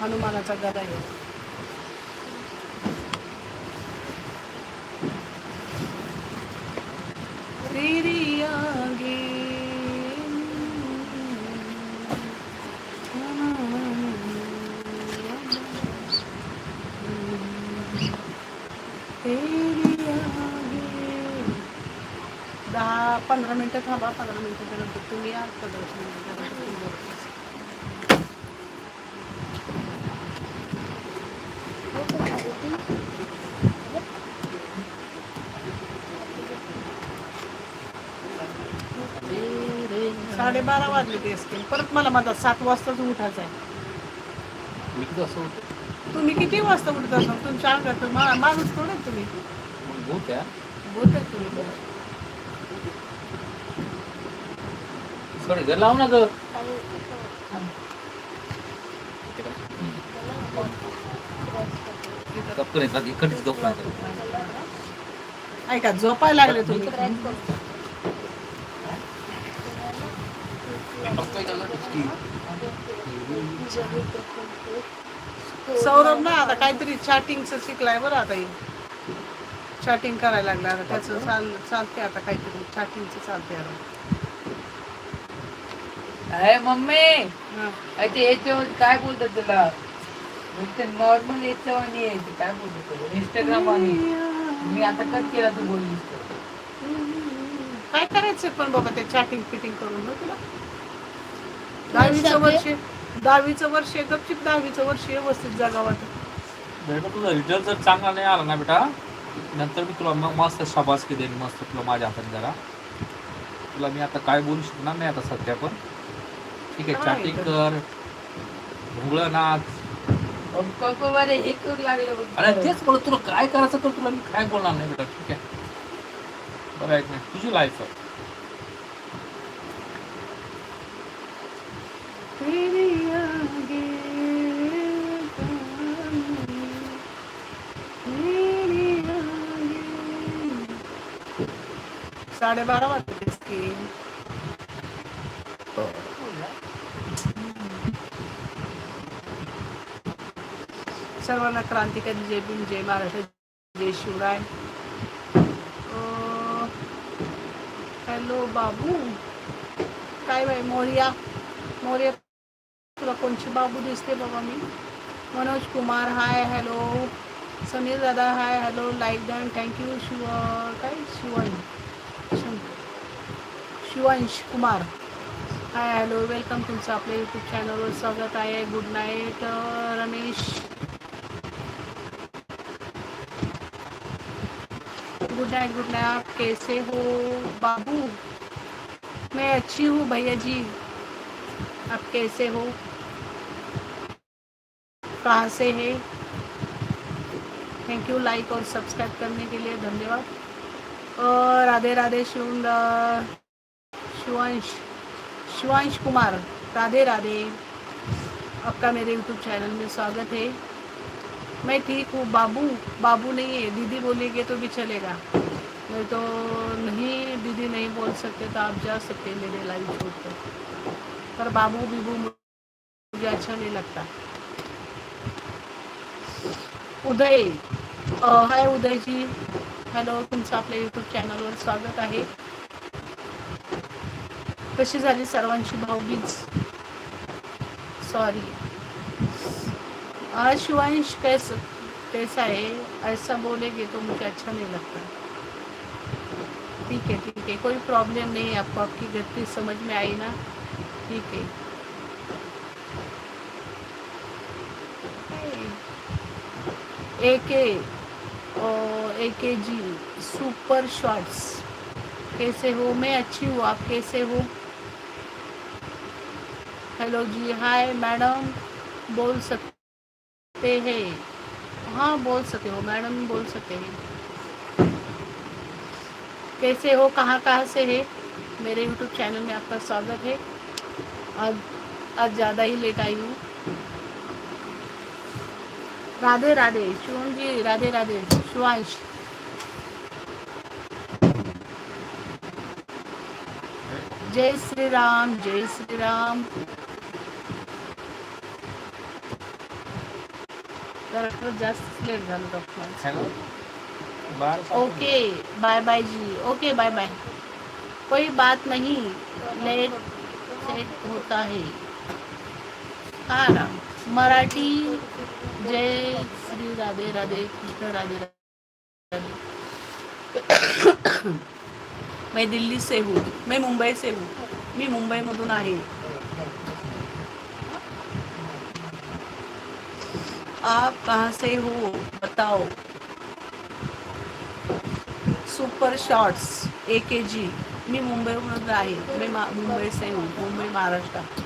हनुमानाचा गदा आहे. दहा पंधरा मिनटं थांबा पंधरा मिनटाच्या नंतर तुम्ही या पंधरा मिनिटाच्या नंतर तुम्ही बोला. साडेबारा वाजले ते असतील परत मला म्हणतात सात वाजताच उठायचं आहे. मी असं होतं तुम्ही किती वाजता उठत असाल? तुमच्या अंगात तर मा- माणूस थोडे तुम्ही. भूत आहे. तुम्ही. सॉरी घर लाव ना ग. गप्प नाही इकडीच गप्प नाही. ऐका झोपायला लागले तुम्ही. सौरभ ना आता काहीतरी चॅटिंगचं शिकलाय बरं आता चॅटिंग करायला लागला आता. त्याचं चाल चालते आता काहीतरी. चॅटिंगचं चालते आता. अरे मम्मी ते याच्यावर काय बोलतात तुला नॉर्मल याच्यावर आणि ते काय बोलतात तुला इंस्टाग्राम आणि. मी आता कट केला तू बोललीस तर. काय करायचं पण बाबा ते चॅटिंग फिटिंग करून तुला? दहावीचं वर्ष दहावीचं वर्ष गपचिप दहावीचं वर्ष व्यवस्थित जागा वाटत बेटा तुझा रिझल्ट जर चांगला नाही आला ना बेटा नंतर मी तुला मग मस्त शाबासकी देईन मस्त तुला माझ्या हातात जरा. तुला मी आता काय बोलू शकणार नाही आता सध्या पण. ठीक आहे काय चॅटिंग कर. भुंगळं नाच कोको बरे हे करू लागलं बघ. अरे तेच बोल तुला काय करायचं तर तुला मी काय बोलणार नाही बेटा ठीक आहे? बरं ऐक नाही तुझी लाईफ आहे तेरी आगे तेरी आगे. साडेबारा वाजते की. सर्वांना क्रांतिकारी जय भीम जय महाराष्ट्र जय शिवराय. हॅलो बाबू. काय बाई मोर्या? मोर्या कोणची बाबू दिसते बाबा मी। मनोज कुमार हाय हॅलो समीर दादा hi hello like done thank you Shiv, काय? Shivan Shiv- Shivansh Kumar. Hi hello welcome तुमचं आपल्या यूट्यूब चॅनलवर स्वागत आहे. Good night Ramesh. Good night good night आप कैसे हो बाबू? मैं अच्छी हूँ भैया जी। आप कैसे हो? कहाँ से है? थैंक यू लाइक और सब्सक्राइब करने के लिए धन्यवाद। और राधे राधे शिवंद शिवांश शिवांश कुमार, राधे राधे। आपका मेरे यूट्यूब चैनल में स्वागत है। मैं ठीक हूँ, बाबू बाबू नहीं है, दीदी बोलेंगे तो भी चलेगा। नहीं तो नहीं, दीदी नहीं बोल सकते तो आप जा सकते मेरे लाइव छोड़कर पर बाबू, बीबू मुझे अच्छा नहीं लगता। उदय हाय उदयजी. हॅलो तुमचं आपल्या यूट्यूब चॅनलवर स्वागत आहे. कशी झाली सर्वांची भाऊबीज? सॉरी आज शिवांश कैस कैसा है? ऐसा बोलेंगे तो मुझे अच्छा नहीं लगता. ठीक है ठीक है. कोई प्रॉब्लम नहीं आपको आपकी गलती समझ में आई ना? ठीक है. ए के ए के जी सुपर शॉर्ट्स कैसे हो? मैं अच्छी हूँ, आप कैसे हो? हेलो जी हाय मैडम बोल सकते हैं। हाँ बोल सकते हो मैडम बोल सकते हैं। कैसे हो? कहाँ कहाँ से है? मेरे यूट्यूब चैनल में आपका स्वागत है। आज आज ज़्यादा ही लेट आई हूँ। राधे राधे शिवम जी राधे राधे शिवांश। जय श्री राम जय श्री राम जास्त लेट झालं डॉक्टर ओके बाय बाय जी. Okay bye bye. कोई बात नहीं. लेट सेट होता है ना मराठी जय श्री राधे राधे कृष्ण राधे राधे. मैं दिल्ली से हूँ मैं मुंबई से हूँ मी मुंबईमधून आहे. आप कहाँ से हो बताओ. सुपर शॉर्ट्स ए के जी मी मुंबईमधून आहे मी मुंबई से हूँ मुंबई महाराष्ट्र.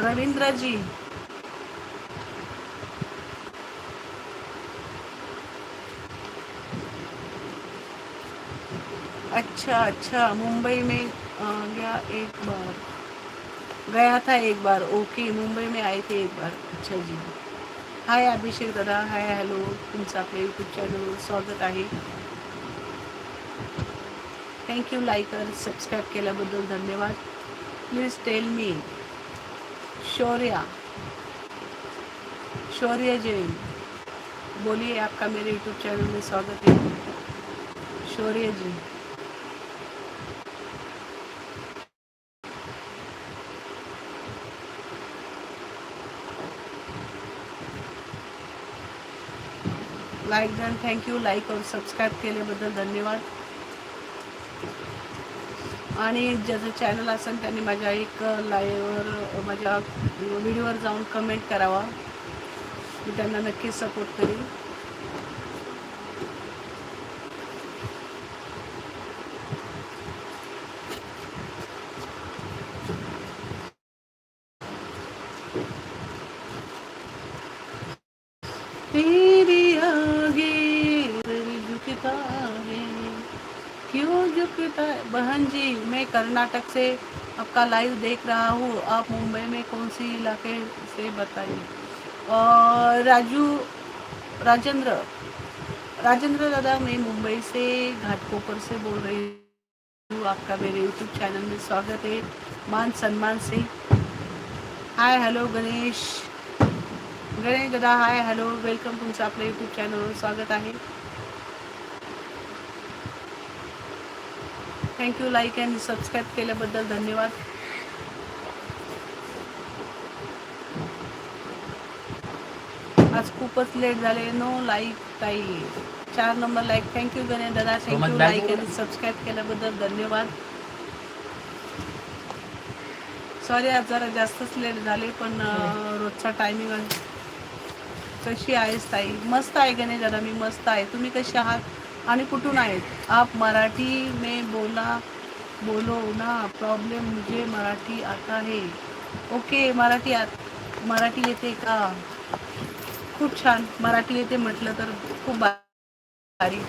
रवींद्र जी अच्छा अच्छा मुंबई में गया एक बार। गया था एक बार, ओके, मुंबई में आए थे एक बार। अच्छा जी। हाय अभिषेक दादा हाय हॅलो तुमचं आपल्या यूट्यूब चॅनलवर स्वागत आहे. थँक्यू लाईकर सबस्क्राईब केल्याबद्दल धन्यवाद. प्लीज टेल मी शौर्या शौर्य जैन बोलिए आपका मेरे यूट्यूब चैनल में स्वागत है. Shaurya ji like done thank you like और सबस्क्राईब केल्याबद्दल धन्यवाद. आणि ज्याचं चॅनल असेल त्यांनी माझ्या एक लाईव्हवर माझ्या व्हिडिओवर जाऊन कमेंट करावा. मी त्यांना नक्कीच सपोर्ट करेन. झुकता बहन जी, मैं कर्नाटक से आपका लाइव देख रहा हूँ। आप मुंबई में कौन सी इलाके से बताइए? और राजू, राजेंद्र राजेंद्र दादा, मैं मुंबई से घाटकोपर से बोल रही हूँ। आपका मेरे यूट्यूब चैनल में स्वागत है। मान सम्मान से। Hi hello Ganesh. गणेश दादा हाय हॅलो वेलकम तुमचं आपल्या यूट्यूब चॅनलवर स्वागत आहे। थँक्यू लाईक अँड सबस्क्राईब केल्याबद्दल धन्यवाद. आज खूपच लेट झाले. नो लाईक ताई. चार नंबर लाईक थँक्यू गणेश दादा थँक्यू. लाईक आणि सबस्क्राईब केल्याबद्दल धन्यवाद. सॉरी आज जरा जास्तच लेट झाले पण अं, रोजचा टायमिंग कशी आहेस ताई? मस्त आहे गणेश दादा मी मस्त आहे. तुम्ही कशी आहात? आणि कुठून आहेत आप मराठी में बोला बोलो ना प्रॉब्लेम मुझे मराठी आता है. ओके मराठी आत मराठी येते का? खूप छान. मराठी येते म्हटलं तर खूप भारी.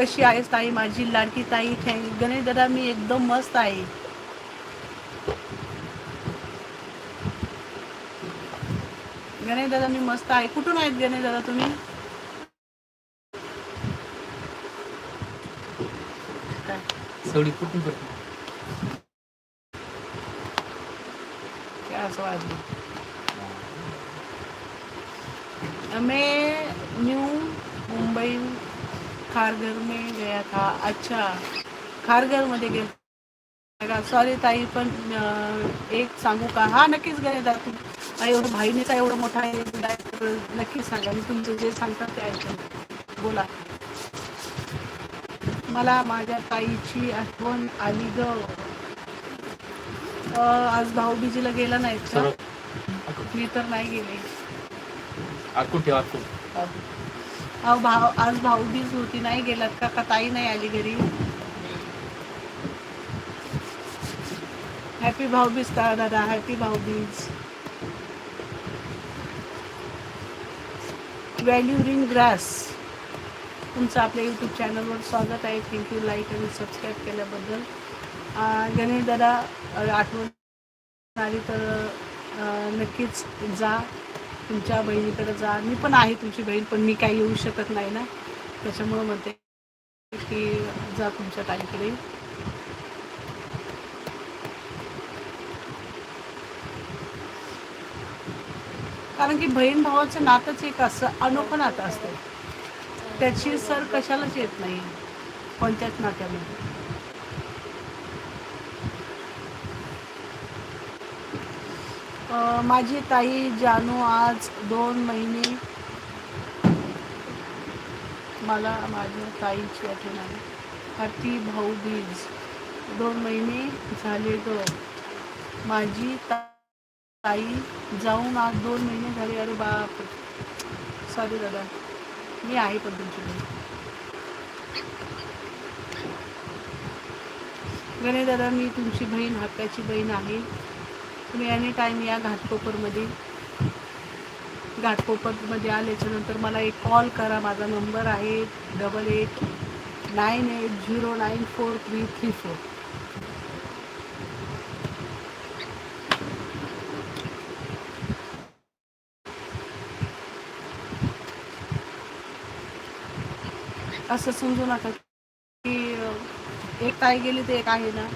कशी आहेस ताई माझी? लाडकी ताई थँक गणेश दादा मी एकदम मस्त आहे. गणेश दादा मी मस्त आहे. कुठून आहेत गणेश दादा तुम्ही? सगळी कुठून करतो? असं वाजलं? मैं न्यू मुंबई खारघर में गया था. अच्छा खारघरमध्ये गेला. सॉरी ताई पण एक सांगू का? हा नक्कीच गणेश दादा एवढं बहिणीचा एवढं मोठा आहे नक्कीच सांगा. मी तुमचं जे सांगतात ते ऐकलं बोला. मला माझ्या ताईची आठवण आली ग. आज भाऊबीजीला गेला का? सौरभ मी तर नाही गेले. ठेव आटकून अहो भाऊ आज भाऊबीज होती नाही गेलात का? का ताई नाही आली घरी? हॅपी भाऊबीज का दादा? हॅपी भाऊबीज. व्हॅल्यू रिंग ग्रास तुमचं आपल्या यूट्यूब चॅनलवर स्वागत आहे. थँक्यू लाईक आणि सबस्क्राईब केल्याबद्दल. गणेश दादा आठवण आली तर नक्कीच जा. तुमच्या बहिणीकडे जा. मी पण आहे तुमची बहीण पण मी काही येऊ शकत नाही ना. त्याच्यामुळं म्हणते की जा तुमच्या ताईकडे. कारण की बहीण भावाचं नातंच एक असं अनोखं नातं असतं. त्याची सर कशालाच येत नाही. कोणत्याच नात्यामध्ये. माझी ताई जानू आज दोन महिने मला माझ्या ताईची आठवण आली हॅपी भाऊ बीज दोन महिने झाले ग. माझी ताई जाऊन आज दोन महिने झाले. अरे बाप सॉरी दादा. मी आहे पद्धतीने. गणेश दादा मी तुमची बहीण हक्काची बहीण आहे. तुम्ही एनी टाईम या घाटकोपरमध्ये. घाटकोपरमध्ये आल्याच्यानंतर मला एक कॉल करा. माझा नंबर आहे double eight nine eight zero nine four three three four असं समजू नका की एक ताई गेली तर एक आहे ना.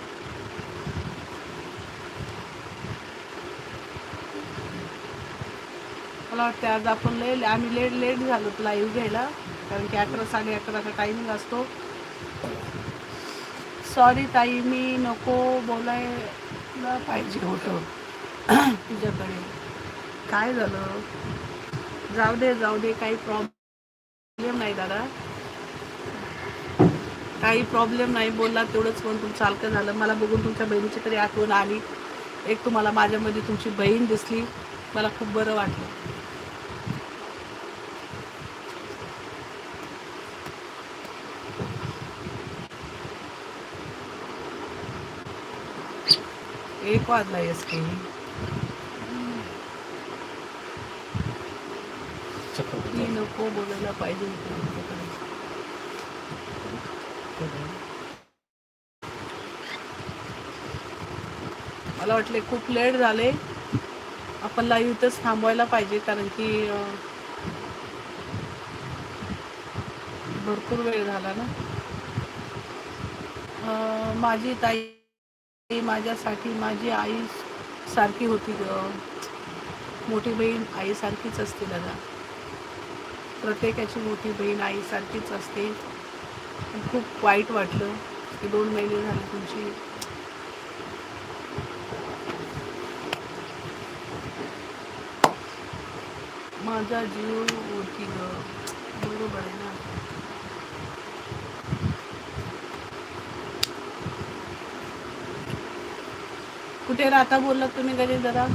मला वाटतं आज आपण लय आम्ही लेट लेट झालो लाईव्ह घ्यायला. कारण की अकरा साडे अकराचा टायमिंग असतो. सॉरी ताई मी नको बोलायला पाहिजे होतं. तुझ्याकडे. काय झालं? जाऊ दे जाऊ दे काही प्रॉब्लेम नाही दादा. काही प्रॉब्लेम नाही बोलला तेवढंच पण तुमचं हलकं झालं. मला बघून तुमच्या बहिणीची तरी आठवण आली. एक तुम्हाला माझ्यामध्ये तुमची बहीण दिसली. मला खूप बरं वाटलं. एक वाजला येस की नको बोलायला पाहिजे. मला वाटले खूप लेट झाले. आपण लाईव्ह इथंच थांबवायला पाहिजे कारण की भरपूर वेळ झाला ना. माझी ताई माझ्यासाठी माझी आई सारखी होती ग मोठी बहीण आईसारखीच असते दादा. प्रत्येकाची मोठी बहीण आईसारखीच असते. खूप वाईट वाटलं की दोन महिने झाले तुमची. माझा जीव होती बरोबर आहे ना? कुठे राहता बोललात तुम्ही गणेश दादा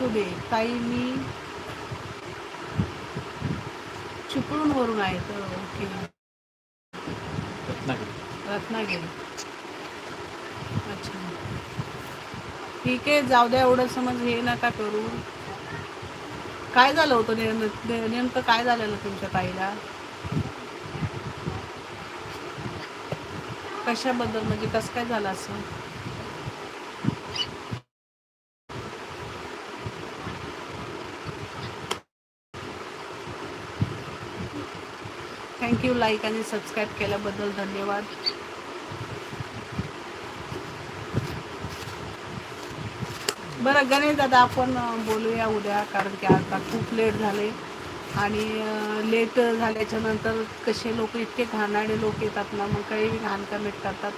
असू दे ताई मी चिपळूण वरून आहे तर ओके. रत्नागिरी. अच्छा. ठीक आहे जाऊ द्या एवढं समज हे नका करू. काय झालं होतं? नेम- ने- नेमकं काय झालेलं तुमच्या ताईला? कशाबद्दल? म्हणजे कसं काय झालं असं? पॉझिटिव्ह लाईक आणि सबस्क्राईब केल्याबद्दल धन्यवाद. बरं गणेश दादा आपण बोलूया उद्या कारण की आता खूप लेट झाले. आणि लेट झाल्याच्यानंतर कसे लोक इतके घाणाडे लोक येतात ना मग काही घाण कमेंट करतात.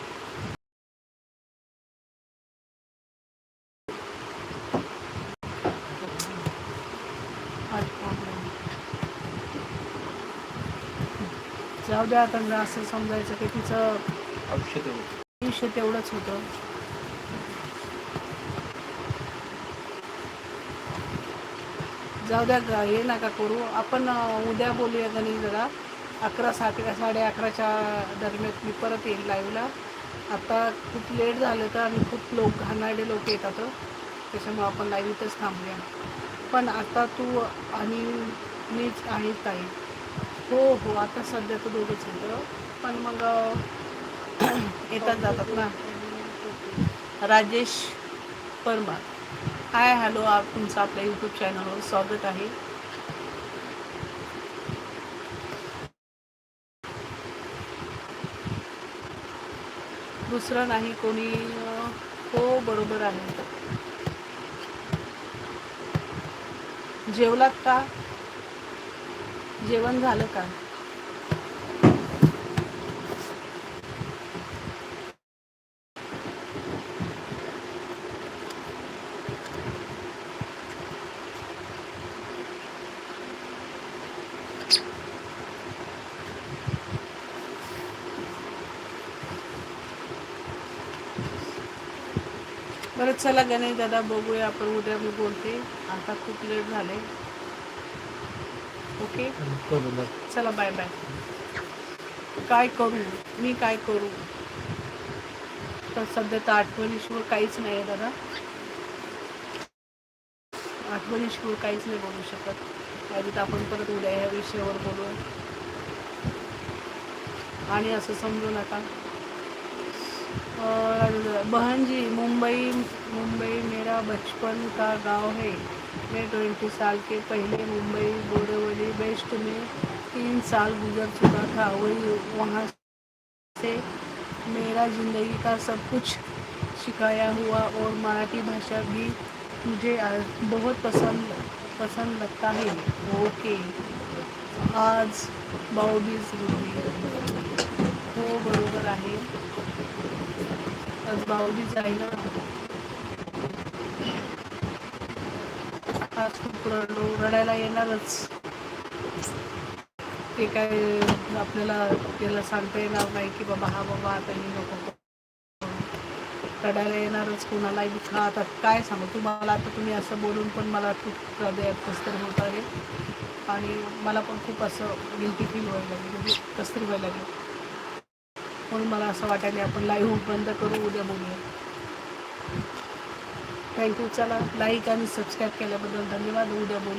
जाऊ द्या आता असं समजायचं की तिचं आयुष्य तेवढं आयुष्य तेवढंच होतं. जाऊ द्या हे नका करू. आपण उद्या बोलूया गणेश जरा. अकरा सात साडे अकराच्या दरम्यान मी परत येईल लाईव्हला आता खूप लेट झालं तर आणि खूप लोक घाणारडे लोक येतात त्याच्यामुळे आपण लाईव्ह इथंच थांबूया. पण आता तू आणि मीच आहे ताई. हो हो आता सध्या तर दोघंच होतं पण मग येतात जातात ना. राजेश परमार. हाय हॅलो आप तुमचं आपल्या यूट्यूब चॅनलवर स्वागत आहे. दुसरं नाही कोणी हो बरोबर आहे. जेवलात का? जेवण झालं का? बरं चला गणेश दादा बघूया आपण उद्या मी बोलते. आता खूप लेट झाले. ओके चला बाय बाय काय करू? मी काय करू? तर सध्या तर आठवणीशिवाय काहीच नाही आहे दादा. आठवणीशिवाय काहीच नाही बोलू शकत. तर आपण परत उद्या या विषयावर बोलू आणि असं समजू नका. और बहन जी मुंबई मुंबई मेरा बचपन का गांव है? मैं ट्वेंटी साल के पहले मुंबई बोरेवली वेस्ट में तीन साल गुजर चुका था। वही वहाँ से मेरा ज़िंदगी का सब कुछ सिखाया हुआ और मराठी भाषा भी मुझे बहुत पसंद पसंद लगता है। ओके आज भाऊबीज होती हो बरोबर आहे। आज भाऊबीज आहे ना? आज खूप रडलो रडायला येणारच. ते काय आपल्याला त्याला सांगता येणार नाही की बाबा हा बाबा आता ही नको रडायला येणारच. कोणालाही दुःख. आता काय सांगू? तुम्हाला आता तुम्ही असं बोलून पण मला खूप हृदयात कसतरी होत आहे. आणि मला पण खूप असं गिल्टी फील व्हायला लागली. म्हणजे कसतरी व्हायला लागली. म्हणून मला असं वाटायला आपण लाईव्ह बंद करू उद्या बोलूया थँक्यू चला लाईक आणि सबस्क्राईब केल्याबद्दल धन्यवाद. उद्या बोलू.